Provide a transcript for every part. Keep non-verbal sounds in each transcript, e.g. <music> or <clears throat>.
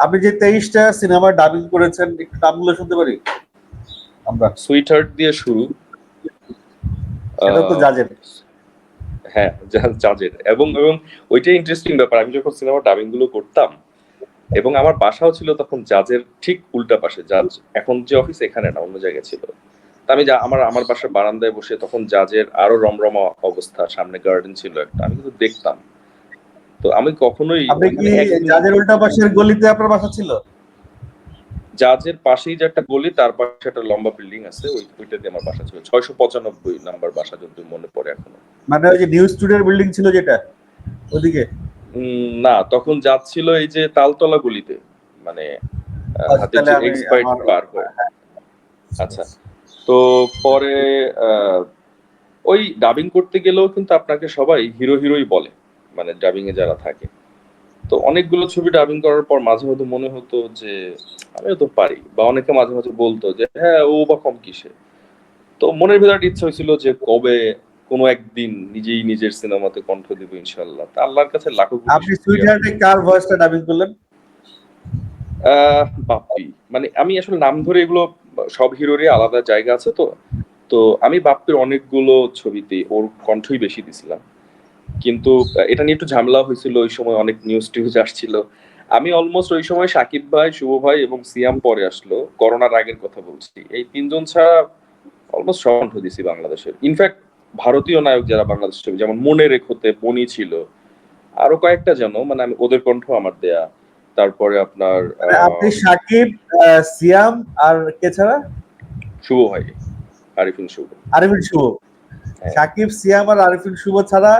আপনি যে তেইশটা সিনেমা ডাবিং করেছেন একটু নামগুলো শুনতে পারি? আমরা। সুইট হার্ট দিয়ে শুরু। সেটা তো জাজের। হ্যাঁ জাজের। এবং এবং ওইটাই ইন্টারেস্টিং ব্যাপার। আমি যখন সিনেমা ডাবিংগুলো করতাম এবং আমার বাসাও ছিল তখন জাজের ঠিক উল্টা পাশে। জাজ এখন যে অফিস এখানে না অন্য জায়গায় ছিল। আমি যা- আমার আমার বাসার বারান্দায় বসে তখন জাজের আরও রমরমা অবস্থা। সামনে গার্ডেন ছিল একটা। আমি কিন্তু দেখতাম। তো আমি কখনোই মানে জাজের উল্টা পাশের গলিতে আপনার বাসা ছিল? জাজের পাশেই যে একটা গলি তার পাশে একটা লম্বা বিল্ডিং আছে ওই ওইটাতে আমার বাসা ছিল। ছয়শো পঁচানব্বই নাম্বার বাসা যদি মনে পড়ে এখনও। মানে ওই যে নিউজ স্টুডিওর বিল্ডিং ছিল যেটা ওদিকে? না তখন যাচ্ছিল এই যে তালতলা গলিতে মানে আচ্ছা, আমি- পার হয়ে। আচ্ছা তো পরে ওই ডাবিং করতে গেলেও কিন্তু আপনাকে সবাই হিরো হিরোই বলে। মানে ডাবিং এ যারা থাকে। তো অনেকগুলো ছবি ডাবিং করার পর মাঝে মধ্যে মনে হতো যে আমিও তো পারি। বা অনেকে মাঝে মাঝে বলতো যে হ্যাঁ ও বা কম কিসে? তো মনের ভেতর ইচ্ছা হয়েছিল যে কবে কোনো একদিন নিজেই নিজের সিনেমাতে কণ্ঠ দিব ইনশাল্লাহ তা আল্লাহর কাছে লাখো আপনি হার্টে কার ভয়েসটা ডাবিং করলেন? বাপ্পি। মানে আমি আসলে নাম ধরে এগুলো সব হিরোরই আলাদা জায়গা আছে তো। তো আমি বাপ্পির অনেকগুলো ছবিতে ওর কণ্ঠই বেশি দিছিলাম। কিন্তু এটা নিয়ে একটু ঝামেলা হয়েছিল ওই সময় অনেক নিউজ টিউজ আসছিল। আমি অলমোস্ট ওই সময় সাকিব ভাই শুভ ভাই এবং সিয়াম পরে আসলো করোনার আগের কথা বলছি। এই তিনজন ছাড়া অলমোস্ট কণ্ঠ দিছি বাংলাদেশের। ইনফ্যাক্ট ভারতীয় নায়ক যারা বাংলাদেশ ছবি যেমন মনে রেখোতে বনি ছিল আরও কয়েকটা যেন মানে আমি ওদের কণ্ঠ আমার দেয়া। তারপরে আপনার মানে আপনি সাকিব সিয়াম আর কে ছাড়া? শুভ ভাই আরিফিন শুভ। আরিফিন শুভ। হ্যাঁ। সাকিব সিয়াম আর আরিফিন শুভ ছাড়া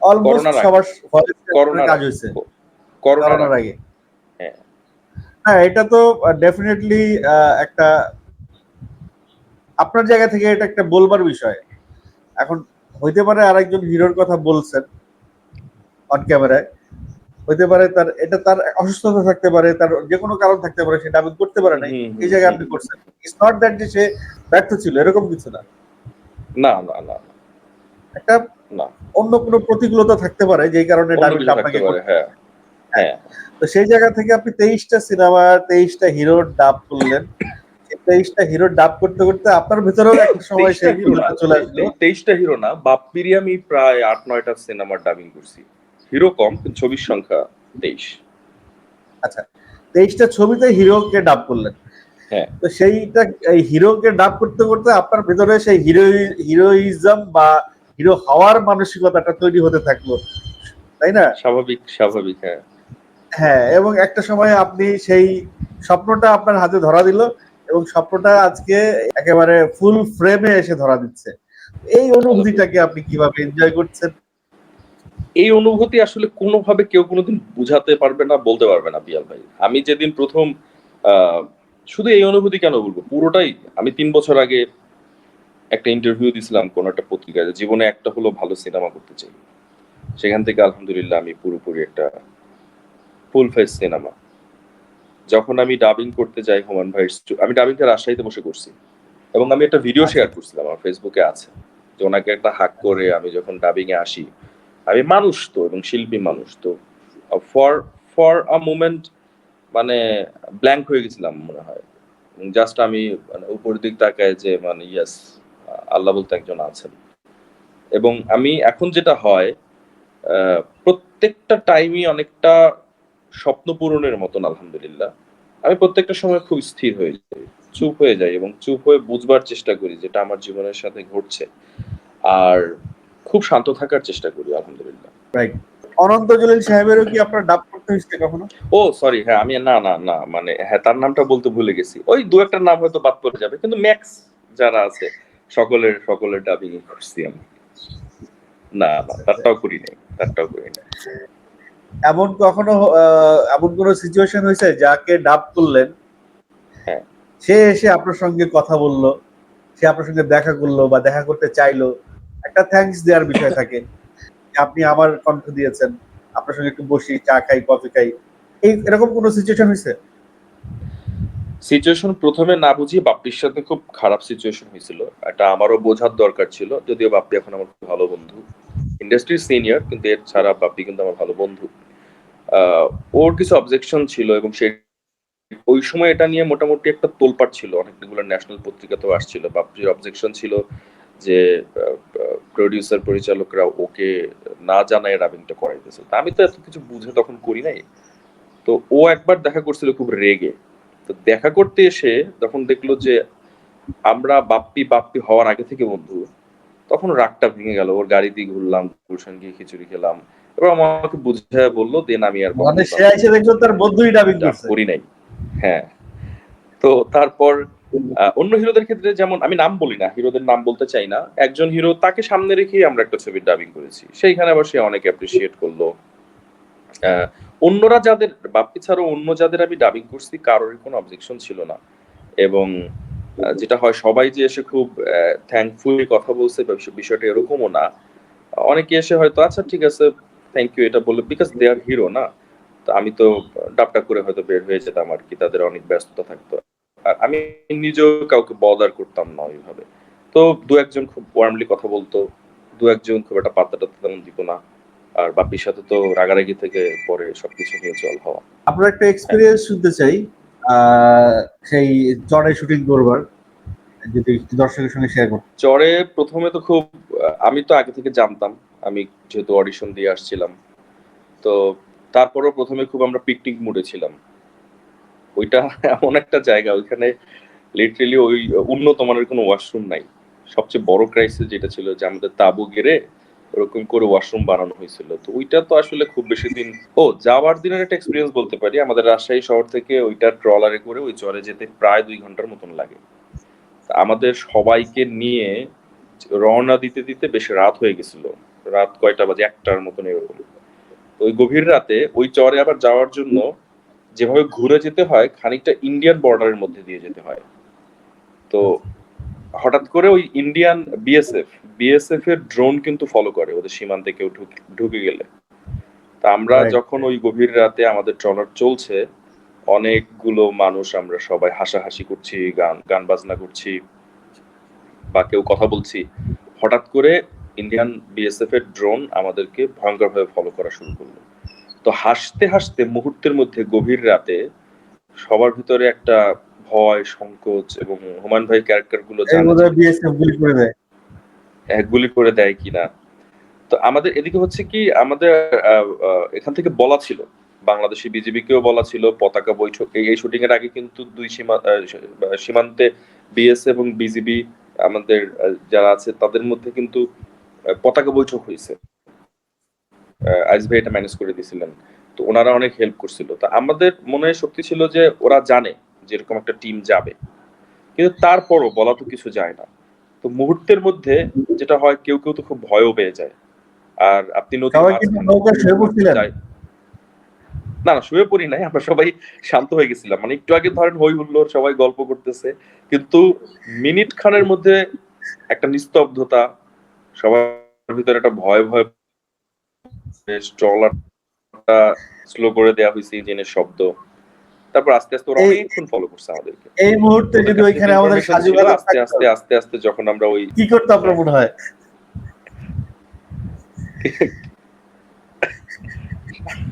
অলমোস্ট সবার কাজ হয়েছে। করোনার আগে। হ্যাঁ। হ্যাঁ এটা তো ডেফিনেটলি একটা আপনার জায়গা থেকে এটা একটা বলবার বিষয়। এখন হইতে পারে আরেকজন হিরোর কথা বলছেন অন ক্যামেরায় হইতে পারে তার এটা তার অসুস্থতা থাকতে পারে তার যে কোনো কারণ থাকতে পারে সেটা আমি করতে পারে নাই। হুম, এই জায়গায় আপনি করছেন। ইটস নট দ্যাট যে সে ব্যর্থ ছিল এরকম কিছু না না। না না না, একটা অন্য কোনো প্রতিকূলতা থাকতে পারে যেই কারণে ডাবিংটা আপনাকে হ্যাঁ। হ্যাঁ। তো সেই জায়গা থেকে আপনি তেইশটা সিনেমা তেইশটা হিরোর ডাব করলেন তেইশটা হিরোর ডাব করতে করতে আপনার ভিতরেও একটা সময় সেই হিরো হিরোটা চলে আসলো। তেইশটা হিরো না বাপ্পিরই আমি প্রায় আট নয়টা সিনেমার ডাবিং করছি। হিরো কম ছবির সংখ্যা তেইশ। আচ্ছা তেইশটা ছবিতে হিরোকে ডাব করলেন। হ্যাঁ। তো সেইটা এই হিরোকে ডাব করতে করতে আপনার ভিতরে সেই হিরো হিরোইজম বা হিরো হওয়ার মানসিকতাটা তৈরি হতে থাকল। তাই না? স্বাভাবিক স্বাভাবিক হ্যাঁ। হ্যাঁ এবং একটা সময় আপনি সেই স্বপ্নটা আপনার হাতে ধরা দিল এবং স্বপ্নটা আজকে একেবারে ফুল ফ্রেমে এসে ধরা দিচ্ছে। এই অনুভূতিটাকে আপনি কীভাবে এনজয় করছেন? এই অনুভূতি আসলে কোনোভাবে কেউ কোনোদিন বুঝাতে পারবে না বলতে পারবে না পিয়াল ভাই। আমি যেদিন প্রথম আহ, শুধু এই অনুভূতি কেন বলব? পুরোটাই আমি তিন বছর আগে একটা ইন্টারভিউ দিছিলাম কোন একটা পত্রিকায় জীবনে একটা হলো ভালো সিনেমা করতে চাই। সেখান থেকে আলহামদুলিল্লাহ আমি পুরোপুরি একটা ফুল ফেস সিনেমা যখন আমি ডাবিং করতে যাই হুমান ভাই আমি ডাবিংটা রাজশাহীতে বসে করছি। এবং আমি একটা ভিডিও শেয়ার করছিলাম আমার ফেসবুকে আছে। যে ওনাকে একটা হাক করে আমি যখন ডাবিং এ আসি আমি মানুষ তো এবং শিল্পী মানুষ তো ফর ফর আ মুমেন্ট মানে ব্ল্যাঙ্ক হয়ে গেছিলাম মনে হয়। জাস্ট আমি মানে উপর দিক তাকায় যে মানে ইয়াস আল্লাহ বলতে একজন আছেন। এবং আমি এখন যেটা হয় প্রত্যেকটা টাইমই অনেকটা স্বপ্ন পূরণের মতন আলহামদুলিল্লাহ। আমি প্রত্যেকটা সময় খুব স্থির হয়ে যাই চুপ হয়ে যাই এবং চুপ হয়ে বুঝবার চেষ্টা করি যেটা আমার জীবনের সাথে ঘটছে। আর খুব শান্ত থাকার চেষ্টা করি আলহামদুলিল্লাহ। অনন্ত জলিল সাহেবেরও কি আপনার ডাব করতে হয়েছে কখনো? ও সরি হ্যাঁ আমি না না না মানে হ্যাঁ তার নামটা বলতে ভুলে গেছি। ওই দু একটা নাম হয়তো বাদ পড়ে যাবে কিন্তু ম্যাক্স যারা আছে সকলের সকলের ডাবিং করছি আমি। না না তারটাও করি নাই তারটাও করি নাই এমন কখনো এমন কোন সিচুয়েশন হয়েছে যাকে ডাব করলেন হ্যাঁ। সে এসে আপনার সঙ্গে কথা বলল সে আপনার সঙ্গে দেখা করল বা দেখা করতে চাইলো। একটা থ্যাঙ্কস দেওয়ার বিষয় থাকে। যে আপনি আমার কণ্ঠ দিয়েছেন আপনার সঙ্গে একটু বসি চা খাই কফি খাই। এই এরকম কোনো সিচুয়েশন হয়েছে? সিচুয়েশন প্রথমে না বুঝিয়ে বাপ্পির সাথে খুব খারাপ সিচুয়েশন হয়েছিল। এটা আমারও বোঝার দরকার ছিল, যদিও বাপ্পি এখন আমার ভালো বন্ধু। ইন্ডাস্ট্রির সিনিয়র কিন্তু এর ছাড়া বাপ্পি কিন্তু আমার ভালো বন্ধু। ওর কিছু অবজেকশন ছিল এবং সে ওই সময় এটা নিয়ে মোটামুটি একটা তোলপাট ছিল। অনেকগুলো ন্যাশনাল পত্রিকাতেও আসছিল। বাপ্পির অবজেকশন ছিল যে প্রডিউসার পরিচালকরা ওকে না জানায় ডাবিংটা করাইতেছে। তা আমি তো এত কিছু বুঝে তখন করি নাই। তো ও একবার দেখা করছিল খুব রেগে। তো দেখা করতে এসে যখন দেখল যে আমরা বাপ্পি বাপ্পি হওয়ার আগে থেকে বন্ধু তখন রাগটা ভেঙে গেল। ওর গাড়ি দিয়ে ঘুরলাম গুলশান গিয়ে খিচুড়ি খেলাম। এবার আমাকে বুঝে বলল দেন আমি আর মানে সে এসে দেখল তার বন্ধুই ডাবিং করছে। করি নাই। হ্যাঁ। তো তারপর অন্য হিরোদের ক্ষেত্রে যেমন আমি নাম বলি না হিরোদের নাম বলতে চাই না। একজন হিরো তাকে সামনে রেখেই আমরা একটা ছবির ডাবিং করেছি। সেইখানে আবার সে অনেক অ্যাপ্রিসিয়েট করল। আহ, অন্যরা যাদের, বাপ্পি ছাড়াও অন্য যাদের আমি ডাবিং করছি, কারোরই কোনো অবজেকশন ছিল না। এবং যেটা হয়, সবাই যে এসে খুব থ্যাঙ্কফুলি কথা বলছে বিষয়টা এরকমও না। অনেকে এসে হয়তো আচ্ছা ঠিক আছে থ্যাংক ইউ এটা বলল বিকজ দে আর হিরো না? তো আমি তো ডাবটা করে হয়তো বের হয়ে যেতাম আর কি, তাদের অনেক ব্যস্ততা থাকতো। আর আমি নিজেও কাউকে বদার করতাম না ওইভাবে। তো দু একজন খুব ওয়ার্মলি কথা বলতো, দু একজন খুব একটা পাত্তাটা তেমন দিত না। আর বাপির সাথে তো রাগারাগি থেকে পরে সবকিছু নিয়ে চল হওয়া। আপনার একটা এক্সপিরিয়েন্স শুনতে চাই সেই চড়ে শুটিং করবার যদি দর্শকের সঙ্গে শেয়ার করতে চরে প্রথমে তো খুব আমি তো আগে থেকে জানতাম আমি যেহেতু অডিশন দিয়ে আসছিলাম। তো তারপরেও প্রথমে খুব আমরা পিকনিক মুডে ছিলাম। ওইটা <laughs> এমন একটা জায়গা ওইখানে লিটারেলি ওই উন্নত মানের কোনো ওয়াশরুম নাই। সবচেয়ে বড় ক্রাইসিস যেটা ছিল যে আমাদের তাবু গেড়ে ওরকম করে ওয়াশরুম বানানো হয়েছিল। তো ওইটা তো আসলে খুব বেশি দিন ও, যাওয়ার দিনের একটা এক্সপিরিয়েন্স বলতে পারি। আমাদের রাজশাহী শহর থেকে ওইটা ট্রলারে করে ওই চরে যেতে প্রায় দুই ঘণ্টার মতন লাগে। আমাদের সবাইকে নিয়ে রওনা দিতে দিতে বেশ রাত হয়ে গেছিল। রাত কয়টা বাজে? একটার মতন এরকম। ওই গভীর রাতে ওই চরে আবার যাওয়ার জন্য যেভাবে ঘুরে যেতে হয়, খানিকটা ইন্ডিয়ান বর্ডারের মধ্যে দিয়ে যেতে হয়। তো হঠাৎ করে ওই ইন্ডিয়ান বিএসএফ বিএসএফ এর ড্রোন কিন্তু ফলো করে ওদের সীমান্তে কেউ ঢুকে- গেলে। তা আমরা যখন ওই গভীর রাতে আমাদের ট্রলার চলছে অনেকগুলো মানুষ আমরা সবাই হাসাহাসি করছি গান গান বাজনা করছি বা কেউ কথা বলছি হঠাৎ করে ইন্ডিয়ান বিএসএফ এর ড্রোন আমাদেরকে ভয়ঙ্করভাবে ফলো করা শুরু করল। তো হাসতে হাসতে মুহূর্তের মধ্যে গভীর রাতে সবার ভিতরে একটা ভয় সংকোচ এবং হুমায়ুন ভাই ক্যারেক্টারগুলো এই জানে বিএসএফ গুলি করে দেয়। এক গুলি করে দেয় কিনা। তো আমাদের এদিকে হচ্ছে কি, আমাদের এখান থেকে বলা ছিল, বাংলাদেশি বিজেপি কেও বলা ছিল, পতাকা বৈঠক, এই শুটিং এর আগে কিন্তু দুই সীমা সীমান্তে বিএস এবং বিজিবি আমাদের যারা আছে তাদের মধ্যে কিন্তু পতাকা বৈঠক হয়েছে। আইস ভাই এটা ম্যানেজ করে দিয়েছিলেন। তো ওনারা অনেক হেল্প করছিল। তা আমাদের মনে শক্তি ছিল যে ওরা জানে যে এরকম একটা টিম যাবে। কিন্তু তারপরও বলা তো কিছু যায় না। তো মুহূর্তের মধ্যে যেটা হয় কেউ কেউ তো খুব ভয়ও পেয়ে যায়। আর আপনি না না শুয়ে পড়ি নাই আমরা সবাই শান্ত হয়ে গেছিলাম। মানে একটু আগে ধরেন হই হুল্লোড় সবাই গল্প করতেছে কিন্তু মিনিট খানের মধ্যে একটা নিস্তব্ধতা সবার ভিতরে একটা ভয় ভয় ট্রলারটা স্লো করে দেওয়া হয়েছে ইঞ্জিনের শব্দ। তারপর আস্তে আস্তে ওরা অনেকক্ষণ ফলো করছে আমাদেরকে। এই মুহূর্তে যদি ওইখানে আমাদের সাজু আস্তে আস্তে আস্তে আস্তে যখন আমরা ওই কি করতো আপনার মনে হয়?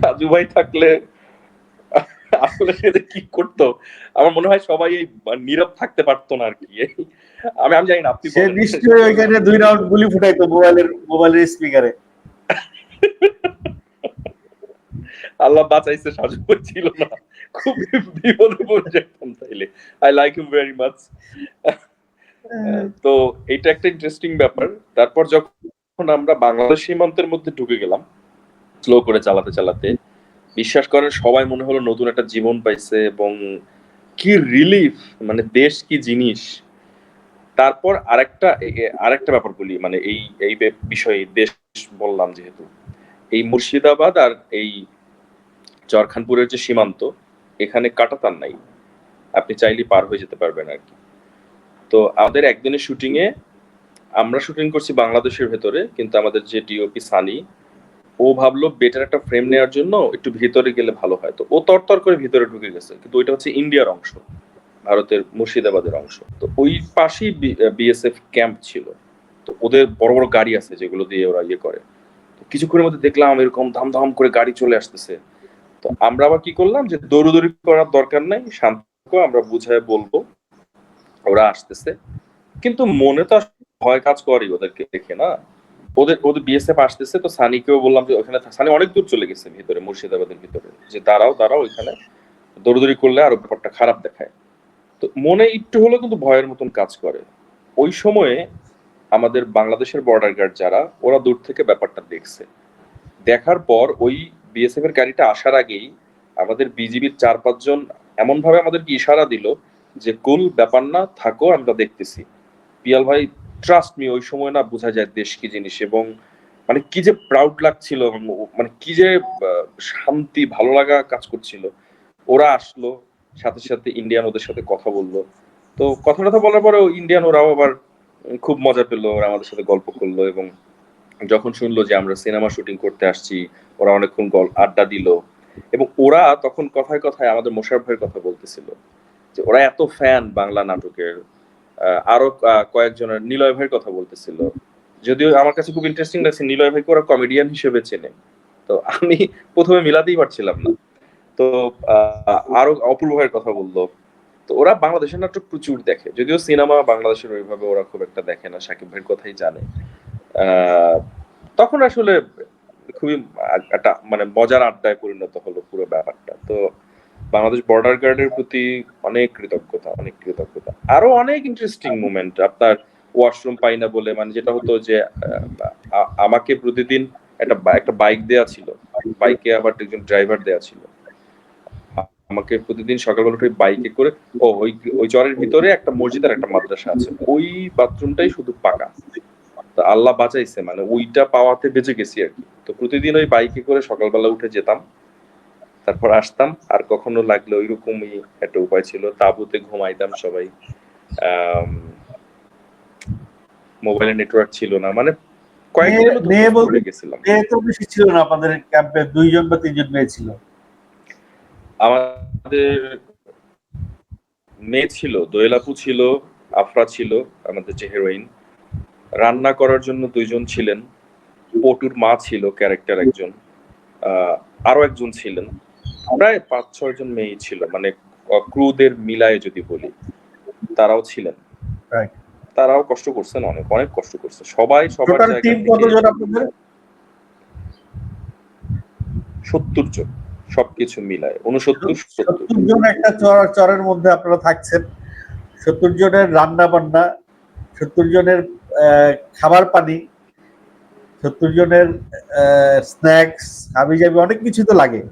রাজু ভাই থাকলে আসলে সে কি করতো? আমার মনে হয় সবাই এই নীরব থাকতে পারতো না আর কি। আমি আমি জানি না আপনি সে নিশ্চয়ই ওইখানে দুই রাউন্ড গুলি ফুটাইতো মোবাইলের মোবাইলের স্পিকারে আল্লাহ বাঁচাইছে সাজু ছিল না। খুব বিপদে পড়ে যেতাম তাইলে আই লাইক ভেরি মাচ তো এটা একটা ইন্টারেস্টিং ব্যাপার। তারপর যখন আমরা বাংলাদেশ সীমান্তের মধ্যে ঢুকে গেলাম স্লো করে চালাতে চালাতে, বিশ্বাস করেন সবাই মনে হলো নতুন একটা জীবন পাইছে এবং কি রিলিফ মানে দেশ কি জিনিস। তারপর আরেকটা আরেকটা ব্যাপার বলি মানে এই এই বিষয়ে দেশ বললাম যেহেতু। এই মুর্শিদাবাদ আর এই চরখানপুরের যে সীমান্ত এখানে কাটাতার নাই। আপনি চাইলে পার হয়ে যেতে পারবেন আর কি। তো আমাদের একদিনের শুটিং এ আমরা শুটিং করছি বাংলাদেশের ভেতরে, কিন্তু আমাদের যে ডিওপি সানি, ও ভাবলো বেটার একটা ফ্রেম নেওয়ার জন্য একটু ভিতরে গেলে ভালো হয়। তো ও তরতর করে ভিতরে ঢুকে গেছে, কিন্তু ওইটা হচ্ছে ইন্ডিয়ার অংশ, ভারতের মুর্শিদাবাদের অংশ। তো ওই পাশেই বিএসএফ ক্যাম্প ছিল। তো ওদের বড় বড় গাড়ি আছে যেগুলো দিয়ে ওরা ইয়ে করে। তো কিছুক্ষণের মধ্যে দেখলাম এরকম ধাম ধাম করে গাড়ি চলে আসতেছে। তো আমরা আবার কি করলাম যে দৌড়দৌড়ি করার দরকার নাই শান্ত আমরা বুঝায় বলব, ওরা আসতেছে। কিন্তু মনে তো ভয় কাজ করেই ওদেরকে দেখে, না? ওদের ওদের বিএসএফ আসতেছে তো সানিকেও বললাম যে ওখানে সানি অনেক দূর চলে গেছে ভিতরে, মুর্শিদাবাদের ভিতরে। যে দাঁড়াও দাঁড়াও ওইখানে। দৌড়দৌড়ি করলে আরও ব্যাপারটা খারাপ দেখায়। তো মনে একটু হলেও কিন্তু ভয়ের মতন কাজ করে। ওই সময়ে আমাদের বাংলাদেশের বর্ডার গার্ড যারা, ওরা দূর থেকে ব্যাপারটা দেখছে। দেখার পর ওই বিএসএফ এর গাড়িটা আসার আগেই আমাদের বিজিবির চার পাঁচজন এমন ভাবে আমাদেরকে ইশারা দিল যে কুল ব্যাপার না, থাকো, আমরা দেখতেছি। পিয়াল ভাই ট্রাস্ট মি ওই সময় না বোঝা যায় দেশ কি জিনিস এবং মানে কি যে প্রাউড লাগছিল মানে কি যে শান্তি, ভালো লাগা কাজ করছিল। ওরা আসলো, সাথে সাথে ইন্ডিয়ান ওদের সাথে কথা বলল। তো কথা টথা বলার পরে ইন্ডিয়ান ওরাও আবার খুব মজা পেল, ওরা আমাদের সাথে গল্প করল এবং যখন শুনলো যে আমরা সিনেমা শুটিং করতে আসছি, ওরা অনেকক্ষণ গল, আড্ডা দিল এবং ওরা তখন কথায় কথায় আমাদের মোশারফ ভাইয়ের কথা বলতেছিল যে ওরা এত ফ্যান বাংলা নাটকের। আরও কয়েকজনের নিলয় ভাইয়ের কথা বলতেছিল। যদিও আমার কাছে খুব ইন্টারেস্টিং লাগছে নিলয় ভাইকে ওরা কমেডিয়ান হিসেবে চেনে। তো আমি প্রথমে মিলাতেই পারছিলাম না। তো আরও অপূর্ব ভাইয়ের কথা বলল। তো ওরা বাংলাদেশের নাটক প্রচুর দেখে। যদিও সিনেমা বাংলাদেশের ওইভাবে ওরা খুব একটা দেখে না, সাকিব ভাইয়ের কথাই জানে। তখন আসলে খুবই একটা মানে মজার আড্ডায় পরিণত হলো পুরো ব্যাপারটা। তো বাংলাদেশ বর্ডার গার্ডের প্রতি অনেক কৃতজ্ঞতা অনেক কৃতজ্ঞতা। আরও অনেক ইন্টারেস্টিং মুমেন্ট আপনার ওয়াশরুম পাই না বলে মানে যেটা হতো যে আমাকে প্রতিদিন একটা একটা বাইক দেয়া ছিল। বাইকে আবার একজন ড্রাইভার দেয়া ছিল। আমাকে প্রতিদিন সকালবেলা উঠে বাইকে করে ও ওই ওই চরের ভিতরে একটা মসজিদ আর একটা মাদ্রাসা আছে। ওই বাথরুমটাই শুধু পাকা। তো আল্লাহ বাঁচাইছে মানে ওইটা পাওয়াতে বেঁচে গেছি আর কি। তো প্রতিদিন ওই বাইকে করে সকালবেলা উঠে যেতাম তারপর আসতাম আর কখনো লাগলে ওইরকমই একটা উপায় ছিল তাঁবুতে ঘুমাইতাম সবাই। মোবাইলে নেটওয়ার্ক ছিল না মানে কয়েকদিন মেয়ে- মেয়ে বলতে- গেছিলাম। তো বেশি ছিল না আপনাদের ক্যাম্পে দুইজন বা তিনজন মেয়ে ছিল। আমাদের মেয়ে ছিল দোয়েলাপু ছিল আফরা ছিল আমাদের যে হেরোইন রান্না করার জন্য দুইজন ছিলেন। পটুর মা ছিল ক্যারেক্টার একজন। আহ, আরও একজন ছিলেন। প্রায় পাঁচ ছয় জন মেয়ে ছিল মানে ক্রুদের মিলায় যদি বলি। তারাও ছিলেন। তারাও কষ্ট করছেন অনেক অনেক কষ্ট করছে। সবাই সবার সত্তর জন সবকিছু মিলায়। উনসত্তর সত্তর। জন একটা চর চরের মধ্যে আপনারা থাকছেন। সত্তর জনের রান্না বান্না সত্তর জনের খাবার পানি সত্তর জনের স্ন্যাক্স হাবি জাবি অনেক কিছু তো লাগে।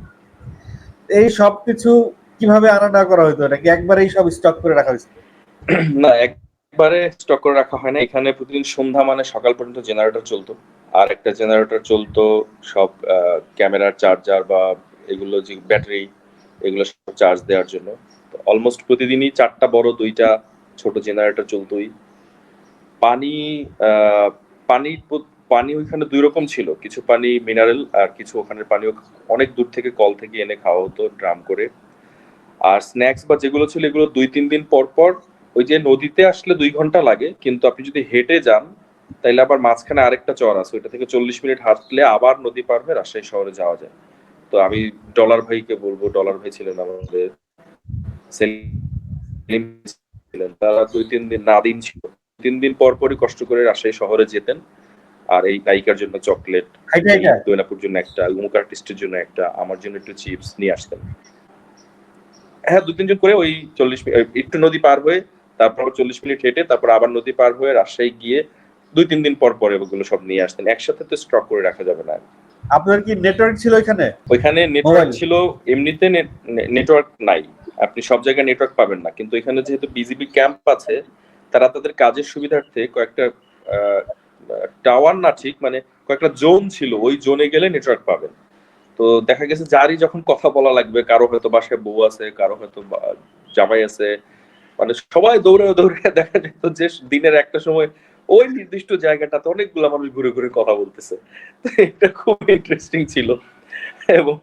এই সব কিছু কীভাবে আনা করা হতো? নাকি একবারেই সব স্টক করে রাখা হয়েছে? <clears throat> না, একবারে স্টক করে রাখা হয় না। এখানে প্রতিদিন সন্ধ্যা মানে সকাল পর্যন্ত জেনারেটর চলতো। আর একটা জেনারেটর চলতো সব ক্যামেরার চার্জার বা এগুলো যে ব্যাটারি এগুলো সব চার্জ দেওয়ার জন্য। অলমোস্ট প্রতিদিনই চারটা বড়, দুইটা ছোট জেনারেটর চলতোই। পানি আহ, পানি পানি ওইখানে দুই রকম ছিল। কিছু পানি মিনারেল আর কিছু ওখানের পানিও অনেক দূর থেকে কল থেকে এনে খাওয়া হতো ড্রাম করে। আর স্ন্যাক্স বা যেগুলো ছিল এগুলো দুই তিন দিন পর পর ওই যে নদীতে আসলে দুই ঘণ্টা লাগে কিন্তু আপনি যদি হেঁটে যান তাইলে আবার মাঝখানে আরেকটা চর আছে। ওইটা থেকে চল্লিশ মিনিট হাঁটলে আবার নদী পার হয়ে রাজশাহী শহরে যাওয়া যায়। তো আমি ডলার ভাইকে বলব ডলার ভাই ছিলেন আমাদের তারা দুই তিন দিন না দিন ছিল। তিন দিন পর পরই কষ্ট করে রাজশাহী শহরে যেতেন। আর এই নায়িকার জন্য চকলেট এটা জন্য একটা উমুক আর্টিস্টের জন্য একটা আমার জন্য একটু চিপস নিয়ে আসতেন। হ্যাঁ দু তিনজন করে ওই চল্লিশ একটু নদী পার হয়ে তারপর চল্লিশ মিনিট হেঁটে তারপর আবার নদী পার হয়ে রাজশাহী গিয়ে দুই তিন দিন পর পর ওগুলো সব নিয়ে আসতেন। একসাথে তো স্টক করে রাখা যাবে না আপনার কি নেটওয়ার্ক ছিল এখানে ওইখানে নেটওয়ার্ক ছিল এমনিতে নেটওয়ার্ক নাই। আপনি সব জায়গায় নেটওয়ার্ক পাবেন না। কিন্তু এখানে যেহেতু বিজিবি ক্যাম্প আছে তারা তাদের কাজের সুবিধার্থে কয়েকটা টাওয়ার না ঠিক মানে কয়েকটা জোন ছিল, ওই জোনে গেলে নেটওয়ার্ক পাবেন। তো দেখা গেছে যারই যখন কথা বলা লাগবে, কারও হয়তো বাসায় বউ আছে, কারও হয়তো জামাই আছে মানে সবাই দৌড়ে দৌড়ে <laughs> দেখা যেত যে দিনের একটা সময় ওই নির্দিষ্ট জায়গাটাতে অনেকগুলো মানুষ ঘুরে ঘুরে কথা বলতেছে। এটা খুব ইন্টারেস্টিং ছিল। এবং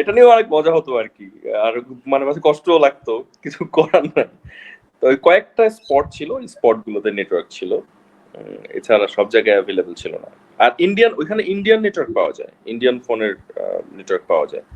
এটা নিয়ে অনেক মজা হতো আর কি। আর মানে মাঝে কষ্টও লাগতো, কিছু করার নাই। ওই কয়েকটা স্পট ছিল, ওই স্পট গুলোতে নেটওয়ার্ক ছিল। এছাড়া সব জায়গায় অ্যাভেলেবল ছিল না। আর ইন্ডিয়ান ওইখানে ইন্ডিয়ান নেটওয়ার্ক পাওয়া যায়। ইন্ডিয়ান ফোনের নেটওয়ার্ক পাওয়া যায়।